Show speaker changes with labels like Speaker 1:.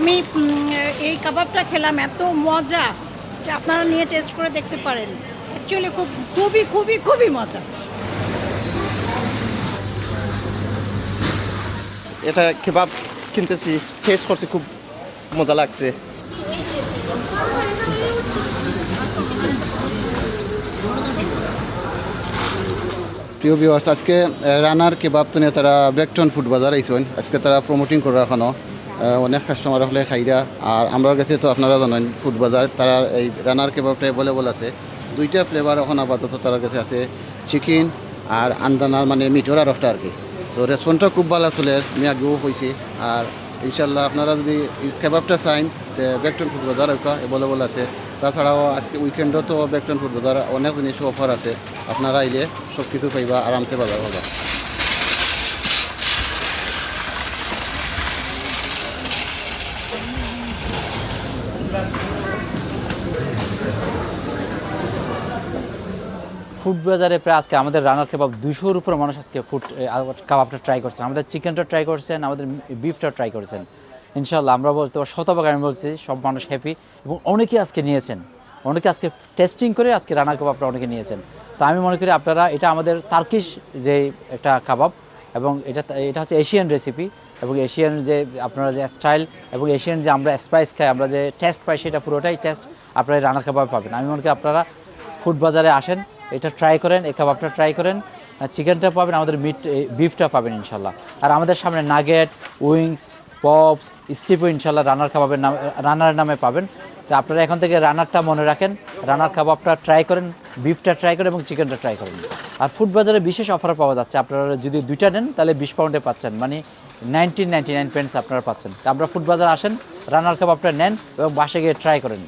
Speaker 1: আমি এই কাবাবটা খেলাম এত মজা যে আপনারা নিয়ে টেস্ট করে দেখতে পারেন। অ্যাকচুয়ালি খুব খুবই খুবই খুবই মজা।
Speaker 2: এটা কেবাব কিনতেছি টেস্ট করছি খুব মজা লাগছে।
Speaker 3: প্রিয় ভিউয়ার্স আজকে রানার কেবাব তো নিয়ে তারা বেকটন ফুড বাজার আইসেন আজকে তারা প্রমোটিং করে রাখানো। অনেক কাস্টমার হলে খাইরা। আর আমার কাছে তো আপনারা জানেন ফুড বাজার, তারা এই রানার কেবাবটা অ্যাভেলেবল আছে। দুইটা ফ্লেভার এখন আপাতত তার কাছে আছে চিকেন আর আন্দানার মানে মিঠর একটা আর কি সো রেসপন্সটা খুব ভালো আসলে, আমি আগেও হয়েছি আর ইনশাল্লাহ আপনারা যদি কেবাবটা চাইন, তে বেকটন ফুড বাজার একটা অ্যাভেলেবল আছে। তাছাড়াও আজকে উইকেন্ডও তো বেকটন ফুড বাজার, অনেক জিনিস অফার আছে। আপনারা আইলে সব কিছু পাইবা, আরামসে বাজার পাবা
Speaker 4: ফুড বাজারে প্রায় আজকে আমাদের রানার কাবাব দুশোর উপর মানুষ আজকে ফুড কাবাবটা ট্রাই করছেন। আমাদের চিকেনটা ট্রাই করছেন, আমাদের বিফটা ট্রাই করেছেন। ইনশাল্লাহ আমরা বলতে শতভাগ আমি বলছি, সব মানুষ হ্যাপি এবং অনেকে আজকে নিয়েছেন। অনেকে আজকে টেস্টিং করে আজকে রানার কাবাবটা অনেকে নিয়েছেন। তো আমি মনে করি আপনারা, এটা আমাদের তার্কিশ যে একটা কাবাব এবং এটা এটা হচ্ছে এশিয়ান রেসিপি এবং এশিয়ান যে আপনারা যে স্টাইল এবং এশিয়ান যে আমরা স্পাইস খাই, আমরা যে টেস্ট পাই সেটা পুরোটাই টেস্ট আপনারা রান্নার খাবার পাবেন। আমি মনে করি আপনারা ফুড বাজারে আসেন, এটা ট্রাই করেন, এই কাবাবটা ট্রাই করেন চিকেনটা পাবেন, আমাদের মিট বিফটা পাবেন ইনশাল্লাহ। আর আমাদের সামনে নাগেট উইংস পপস স্টিপও ইনশাল্লাহ রান্নার খাবারের নাম, রান্নার নামে পাবেন। তো আপনারা এখন থেকে রানারটা মনে রাখেন। রানার কাবাবটা ট্রাই করেন বিফটা ট্রাই করেন এবং চিকেনটা ট্রাই করেন। আর ফুড বাজারে বিশেষ অফার পাওয়া যাচ্ছে। আপনারা যদি দুইটা নেন, তাহলে বিশ পাউন্ডে পাচ্ছেন। মানে নাইনটিন নাইনটি নাইন আপনারা পাচ্ছেন। তো আমরা ফুড বাজার আসেন রানার কাবাবটা নেন এবং বাসে গিয়ে ট্রাই করেন।